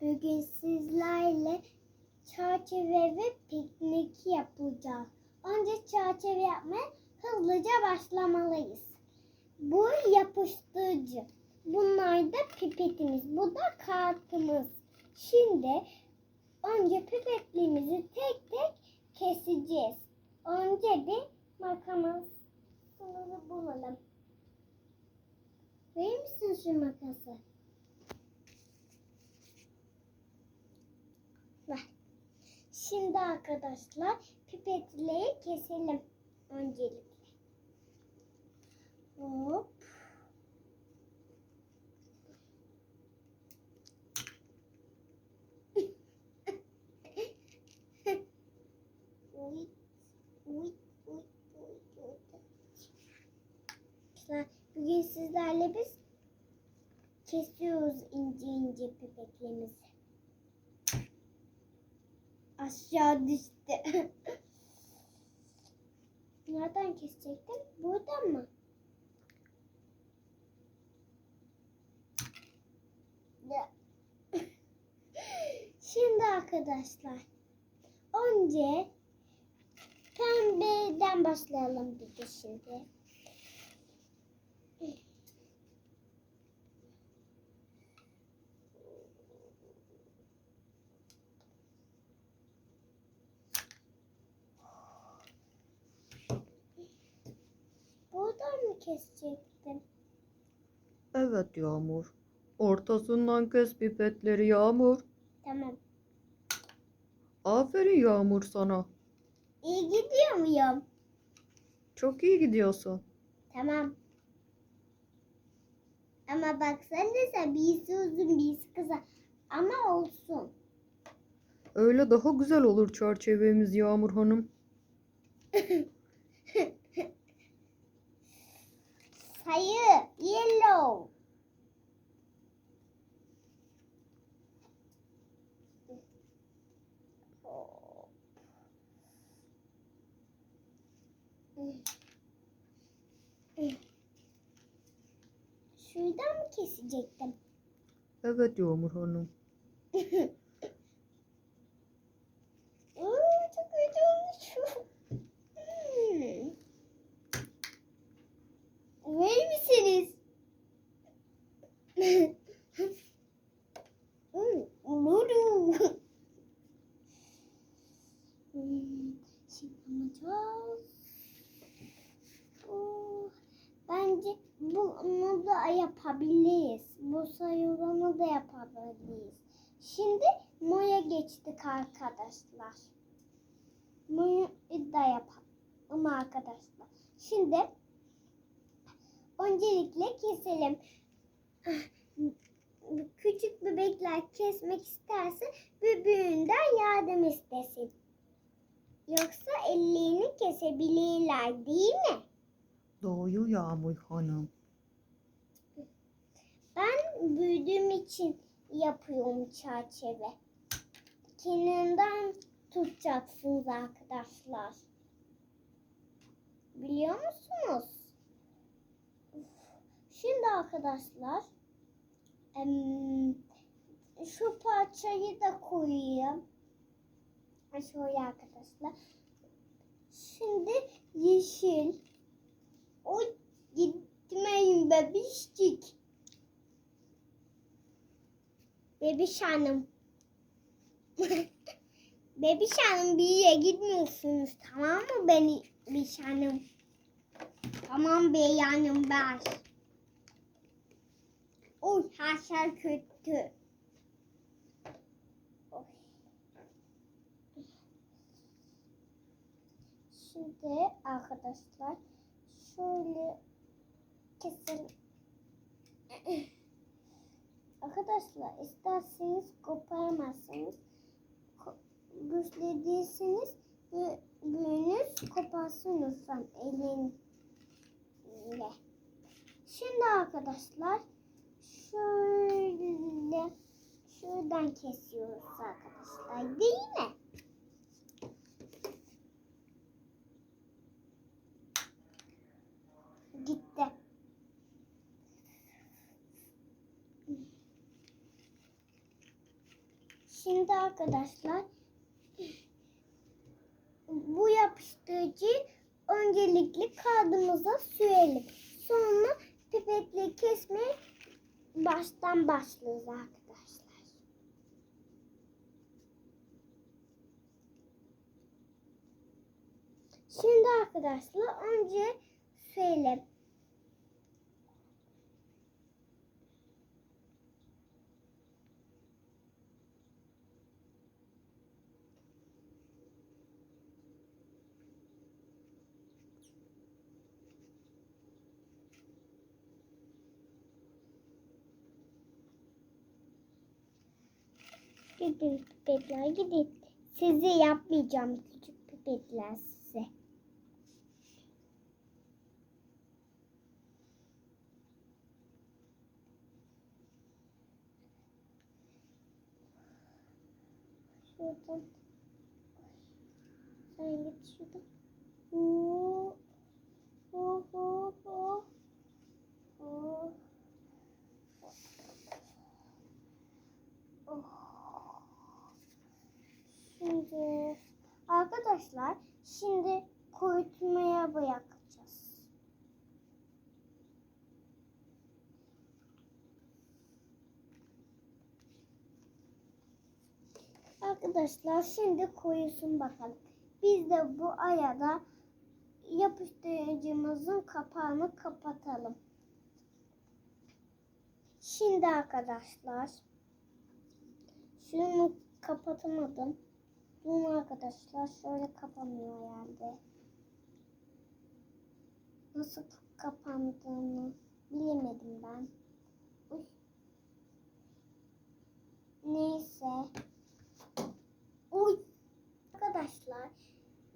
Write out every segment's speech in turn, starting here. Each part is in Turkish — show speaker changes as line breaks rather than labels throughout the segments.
Bugün sizlerle çerçeve ve piknik yapacağız. Önce çerçeve yapmaya hızlıca başlamalıyız. Bu yapıştırıcı. Bunlar da pipetimiz. Bu da kartımız. Şimdi önce pipetliğimizi tek tek keseceğiz. Önce de makamızı bulalım. Verir misin şu makası? Şimdi arkadaşlar pipetleri keselim öncelikle. Hop. Bugün sizlerle biz kesiyoruz ince ince pipetlerimizi. Aşağı düştü. Nereden kesecektim? Buradan mı? Şimdi arkadaşlar önce pembeden başlayalım bir de şimdi. Buradan mı kesecektim?
Evet Yağmur. Ortasından kes pipetleri Yağmur.
Tamam.
Aferin Yağmur sana.
İyi gidiyor muyum?
Çok iyi gidiyorsun.
Tamam. Ama baksanıza birisi uzun birisi kısa. Ama olsun.
Öyle daha güzel olur çerçevemiz Yağmur Hanım.
Sayı yellow. Şuradan mı kesecektim?
Evet Yağmur Hanım.
Aa, çok kötü olmuş. Hmm. Verir misiniz? Hmm, Olur. Hmm, Şimdi yapacağız. Bu- Bence bunu da yapabiliriz. Bu sayılanı da yapabiliriz. Şimdi Moya geçtik arkadaşlar. Moya'yı da yapalım arkadaşlar. Şimdi öncelikle keselim. Küçük bebekler kesmek isterse büyüğünden yardım istesin. Yoksa ellerini kesebilirler değil mi?
Doğru Yağmur Hanım.
Ben büyüdüğüm için yapıyorum çerçeve. Kenarından tutacaksınız arkadaşlar. Biliyor musunuz? Şimdi arkadaşlar şu parçayı da koyayım. Şöyle arkadaşlar. Şimdi yeşil. O gitmeyin bebişcik. Bebiş hanım. Bebiş hanım bir yere gitmiyorsunuz tamam mı beni Bebiş hanım? Tamam bey hanım ben. Oy her şey kötü. Şimdi arkadaşlar şöyle keselim. Arkadaşlar isterseniz koparamazsınız. Ko- güçlü değilseniz bü- büyüğünüz koparsın lütfen elinle. Şimdi arkadaşlar şöyle şuradan kesiyoruz arkadaşlar değil mi? Şimdi arkadaşlar bu yapıştırıcı öncelikle kağıdımıza sürelim. Sonra pipetle kesmeye baştan başlarız arkadaşlar. Şimdi arkadaşlar önce sürelim. Gidin pipetler gidin. Sizi yapmayacağım küçük pipetler size. Şuradan. Sen git şuradan. Oo. Oo, oo, oo. Oh. Şimdi arkadaşlar şimdi kurutmaya bırakacağız. Arkadaşlar şimdi koyusun bakalım. Biz de bu ayada yapıştırıcımızın kapağını kapatalım. Şimdi arkadaşlar şunu kapatamadım. Bunu arkadaşlar şöyle kapanıyor herhalde. Nasıl kapandığını bilemedim ben. Uy. Neyse. Uy. Arkadaşlar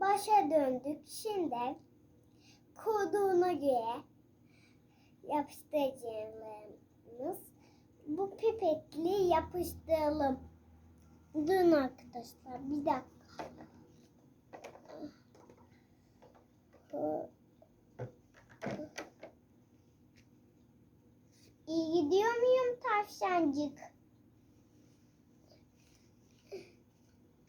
başa döndük. Şimdi koduğuna göre yapıştırıcılarımız bu pipetli yapıştıralım. Durun arkadaşlar bir dakika. İyi gidiyor muyum tavşancık?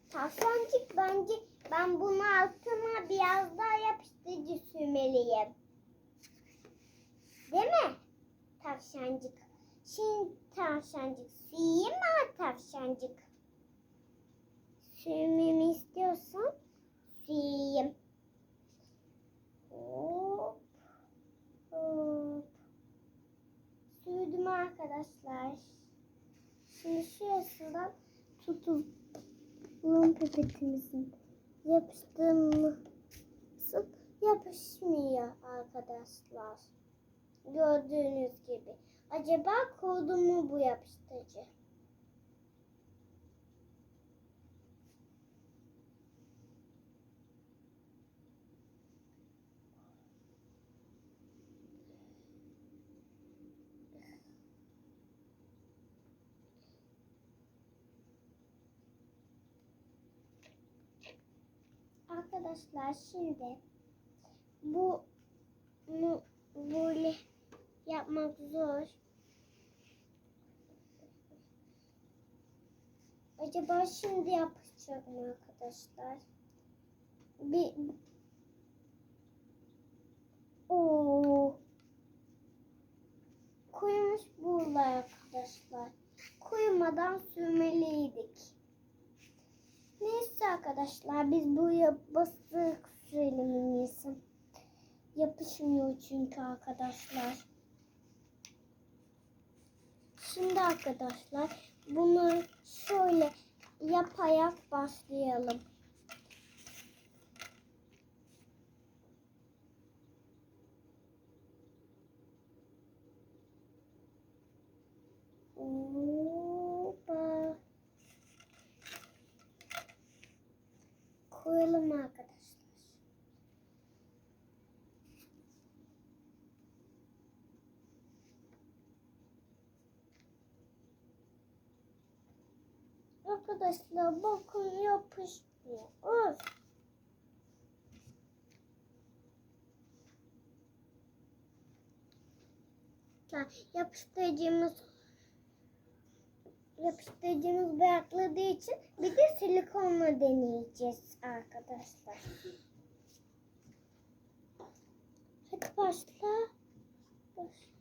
Tavşancık bence ben bunu altına biraz daha yapıştırıcı sürmeliyim. Değil mi? Tavşancık. Şimdi tavşancık süreyim mi tavşancık? Sürmemi istiyorsan süreyim. Hop. Hop. Sürdüm arkadaşlar. Şimdi şurasından tutup bunun pipetimizin yapıştığımızın yapışmıyor arkadaşlar. Gördüğünüz gibi. Acaba kurdu mu bu yapıştırıcı? Arkadaşlar şimdi bu böyle yapmak zor. Acaba şimdi yapacak mı arkadaşlar? Bir Oo. Koymuş buralar arkadaşlar. Koymadan sürmeliydik. Neyse arkadaşlar biz buraya bastık sürelim en. Yapışmıyor çünkü arkadaşlar. Şimdi arkadaşlar bunu şöyle yaparak başlayalım. Hoppa. Koyalım arkadaşlar. Arkadaşlar bakın yapışmıyor. Öf. Yapıştırıcımız yapıştırıcımız bırakladığı için bir de silikonla deneyeceğiz arkadaşlar. Hadi başla. Baş.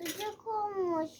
Sıcak olmuş.